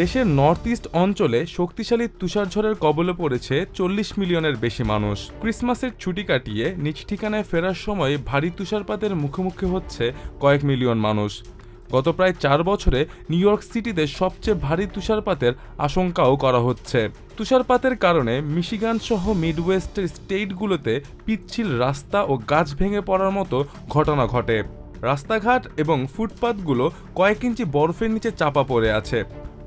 দেশের north east অঞ্চলে শক্তিশালী তুষারঝড়ের কবলে পড়েছে চল্লিশ মিলিয়নের বেশি মানুষ। ক্রিসমাসের ছুটি কাটিয়ে নিজ ঠিকানায় ফেরার সময় ভারী তুষারপাতের মুখোমুখি হচ্ছে কয়েক মিলিয়ন মানুষ। গত প্রায় চার বছরে নিউ ইয়র্ক সিটিতে সবচেয়ে ভারী তুষারপাতের আশঙ্কাও করা হচ্ছে। তুষারপাতের কারণে মিশিগান সহ মিডওয়েস্টের স্টেটগুলোতে পিচ্ছিল রাস্তা ও গাছ ভেঙে পড়ার মতো ঘটনা ঘটে। রাস্তাঘাট এবং ফুটপাতগুলো কয়েক ইঞ্চি বরফের নিচে চাপা পড়ে আছে।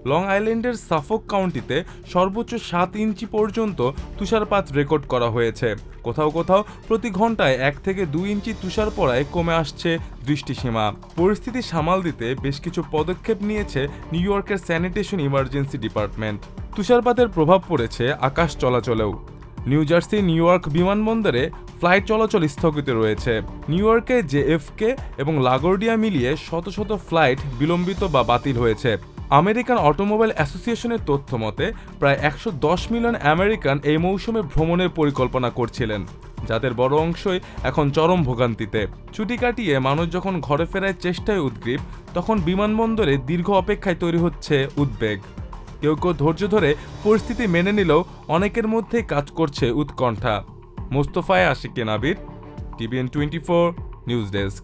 লং আইল্যান্ডের সাফক কাউন্টিতে সর্বোচ্চ সাত ইঞ্চি পর্যন্ত তুষারপাত রেকর্ড করা হয়েছে। কোথাও কোথাও প্রতি ঘন্টায় এক থেকে দুই ইঞ্চি তুষার পড়ায় কমে আসছে দৃষ্টিসীমা। পরিস্থিতি সামাল দিতে বেশ কিছু পদক্ষেপ নিয়েছে নিউ ইয়র্কের স্যানিটেশন ইমার্জেন্সি ডিপার্টমেন্ট। তুষারপাতের প্রভাব পড়েছে আকাশ চলাচলেও। নিউ জার্সি, নিউ ইয়র্ক বিমানবন্দরে ফ্লাইট চলাচল স্থগিত রয়েছে। নিউ ইয়র্কে জেএফকে এবং লাগোর্ডিয়া মিলিয়ে শত শত ফ্লাইট বিলম্বিত বা বাতিল হয়েছে। আমেরিকান অটোমোবাইল অ্যাসোসিয়েশনের তথ্য মতে, প্রায় একশো দশ মিলিয়ন আমেরিকান এই মৌসুমে ভ্রমণের পরিকল্পনা করছিলেন, যাদের বড় অংশই এখন চরম ভোগান্তিতে। ছুটি কাটিয়ে মানুষ যখন ঘরে ফেরার চেষ্টায় উদ্গ্রীব, তখন বিমানবন্দরে দীর্ঘ অপেক্ষায় তৈরি হচ্ছে উদ্বেগ। কেউ কেউ ধৈর্য ধরে পরিস্থিতি মেনে নিলেও অনেকের মধ্যেই কাজ করছে উৎকণ্ঠা। মোস্তফায় আশিকে নাবির? TVN twenty four news desk.